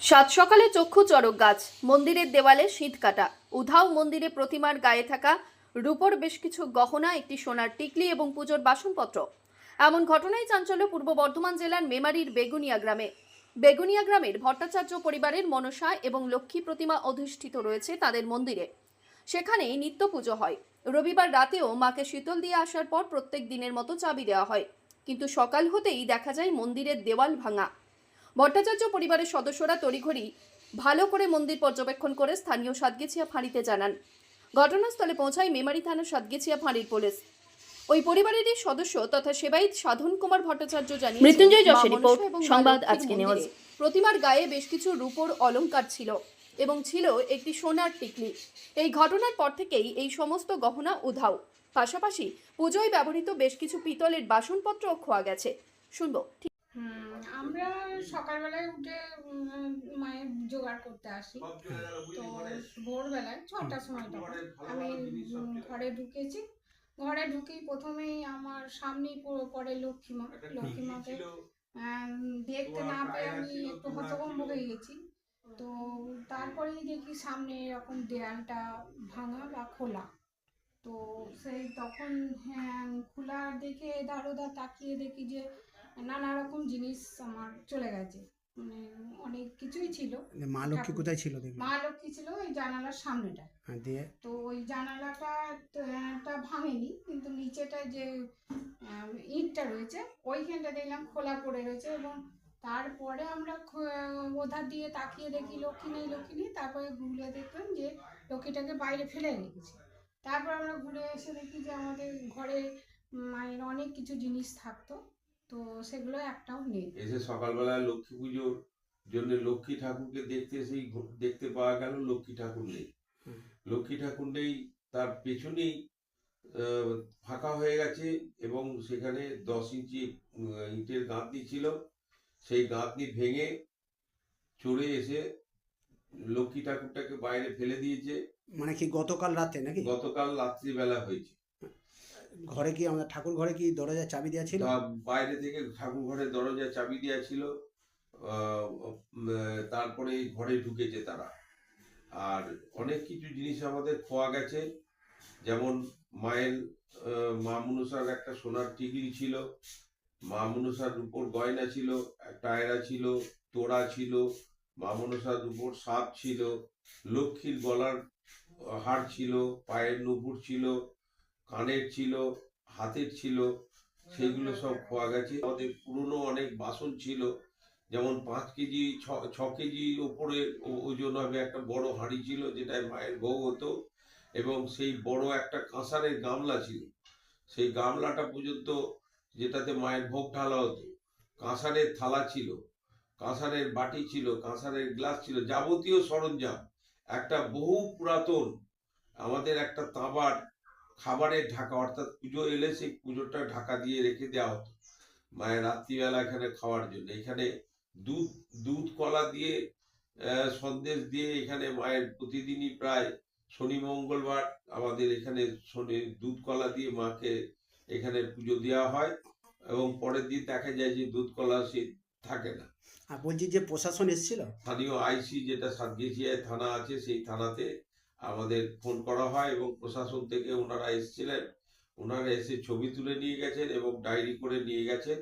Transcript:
সাত সকালে চক্ষু চড়ক গাছ, মন্দিরের দেওয়ালে শীত কাটা, উধাও মন্দিরে প্রতিমার গায়ে থাকা, রূপর বেশ কিছু গহনা, একটি সোনার টিকলি এবং পুজোর বাসনপত্র। এমন ঘটনায় চাঞ্চল্য পূর্ব বর্ধমান জেলার মেমারির বেগুনিয়া গ্রামে। বেগুনিয়া গ্রামের ভট্টাচার্য পরিবারের মনসা এবং লক্ষ্মী প্রতিমা অধিষ্ঠিত রয়েছে তাদের মন্দিরে। সেখানেই নিত্য পুজো হয়। রবিবার রাতেও মাকে শীতল দিয়ে আসার পর প্রত্যেক দিনের মতো চাবি দেওয়া হয়। কিন্তু সকাল হতেই দেখা যায় মন্দিরের দেওয়াল ভাঙা। ভট্টাচার্য পরিবারের সদস্যরা তড়িঘড়ি ভালো করে মন্দির পর্যবেক্ষণ করে স্থানীয় সাতগেছিয়া ফাঁড়িতে জানান। ঘটনাস্থলে পৌঁছায় মেমারি থানার সাতগেছিয়া ফাঁড়ির পুলিশ। ওই পরিবারেরই সদস্য তথা সেবাইত সাধন কুমার ভট্টাচার্য জানিয়ে মৃত্যুঞ্জয় যশের রিপোর্ট, সংবাদ আজকে নিউজ। প্রতিমার গায়ে বেশ কিছু রূপোর অলংকার ছিল এবং ছিল একটি সোনার টিকলি। এই ঘটনার পর থেকেই এই সমস্ত গহনা উধাও। পাশাপাশি পুজোয় ব্যবহৃত বেশ কিছু পিতলের বাসনপত্র খোয়া গেছে। শুনব আমরা সকালবেলায় উঠে মায়ের জোগাড় করতে আসি। তো ভোরবেলায় ছটার সময় তখন আমি ঘরে ঢুকেছি। ঘরে ঢুকেই প্রথমেই আমার সামনেই পড়ে লক্ষ্মীমা লক্ষ্মীমাকে আহ, দেখতে না পেয়ে আমি একটু হতভম্ব হয়ে গেছি। তো তারপরেই দেখি সামনে এরকম দেয়ালটা ভাঙা বা খোলা। তো সেই তখন হ্যাঁ খোলা দেখে এধার ওধার তাকিয়ে দেখি যে নানা রকম জিনিস আমার চলে গেছে। মানে অনেক কিছুই ছিল। মানে মা লক্ষ্মী কোথায় ছিল মা লক্ষ্মী ছিল ওই জানালার সামনেটা। হ্যাঁ দিয়ে? তো ওই জানালাটা টা ভাঙেনি কিন্তু নিচেটা যে ইটটা রয়েছে ওইখানটা দেখলাম খোলা পড়ে রয়েছে এবং তারপরে আমরা ওধার দিয়ে তাকিয়ে দেখি লক্ষ্মী নেই লক্ষ্মী নেই তারপরে ঘুরে দেখলাম যে লক্ষ্মীটাকে বাইরে ফেলে রেখেছি। তারপর আমরা ঘুরে এসে দেখি যে আমাদের ঘরে মায়ের অনেক কিছু জিনিস থাকতো। তো সেগুলো একটাও নেই। এসে সকালবেলা লক্ষ্মী পুজোর জন্য লক্ষ্মী ঠাকুরকে দেখতে সেই দেখতে পাওয়া গেল লক্ষ্মী ঠাকুর নেই। লক্ষ্মী ঠাকুর নেই তার পেছনেই আহ, ফাঁকা হয়ে গেছে এবং সেখানে দশ ইঞ্চি ইটের গাঁথনি ছিল। সেই গাঁথনি ভেঙে চড়ে এসে লক্ষ্মী ঠাকুরটাকে বাইরে ফেলে দিয়েছে। মানে কি গতকাল রাতে নাকি? গতকাল রাত্রিবেলা হয়েছে। ঘরে কি আমাদের ঠাকুর ঘরে কি দরজায় চাবি দেওয়া ছিল। বাইরে থেকে ঠাকুর ঘরের দরজায় চাবি দেওয়া ছিল। তারপরে ঘরে ঢুকেছে তারা। আর অনেক কিছু জিনিস আমাদের খোয়া গেছে। যেমন মায়ের মা মনসার একটা সোনার টিকলি ছিল। মা মনসার উপর গয়না ছিল একটা আয়রা ছিল, তোড়া ছিল। মা মনসার উপর সাপ ছিল। লক্ষ্মীর গলার হার ছিল, পায়ের নুপুর ছিল। কানের ছিল হাতের ছিল সেগুলো সব খোয়া গেছে। আমাদের পুরনো অনেক বাসন ছিল যেমন পাঁচ কেজি ছ ছ কেজি ওপরে ওজন হবে একটা বড় হাঁড়ি ছিল যেটায় মায়ের ভোগ হতো এবং সেই বড় একটা কাঁসারের গামলা ছিল। সেই গামলাটা পর্যন্ত যেটাতে মায়ের ভোগ ঢালা হতো। কাঁসারের থালা ছিল কাঁসারের বাটি ছিল কাঁসারের গ্লাস ছিল যাবতীয় সরঞ্জাম। একটা বহু পুরাতন আমাদের একটা তাঁবার খাবারের ঢাকা অর্থাৎ পুজো এলে সেই পুজোটা ঢাকা দিয়ে রেখে দেওয়া হতো। মায়ের রাত্রিবেলা এখানে খাওয়ার জন্য। এখানে দুধ দুধ কলা দিয়ে সন্দেশ দিয়ে এখানে মায়ের প্রতিদিনই প্রায় শনি মঙ্গলবার আমাদের এখানে শনি দুধ কলা দিয়ে মাকে এখানে পুজো দেওয়া হয় এবং পরের দিন দেখা যায় যে দুধ কলা সে থাকে না। আর বলছি যে প্রশাসন এসেছিল? স্থানীয় আইসি যেটা সাতগেছিয়ায় থানা আছে সেই থানাতে আমাদের ফোন করা হয় এবং প্রশাসন থেকে ওনারা এসেছিলেন। ওনারা এসে ছবি তুলে নিয়ে গেছেন এবং ডায়েরি করে নিয়ে গেছেন।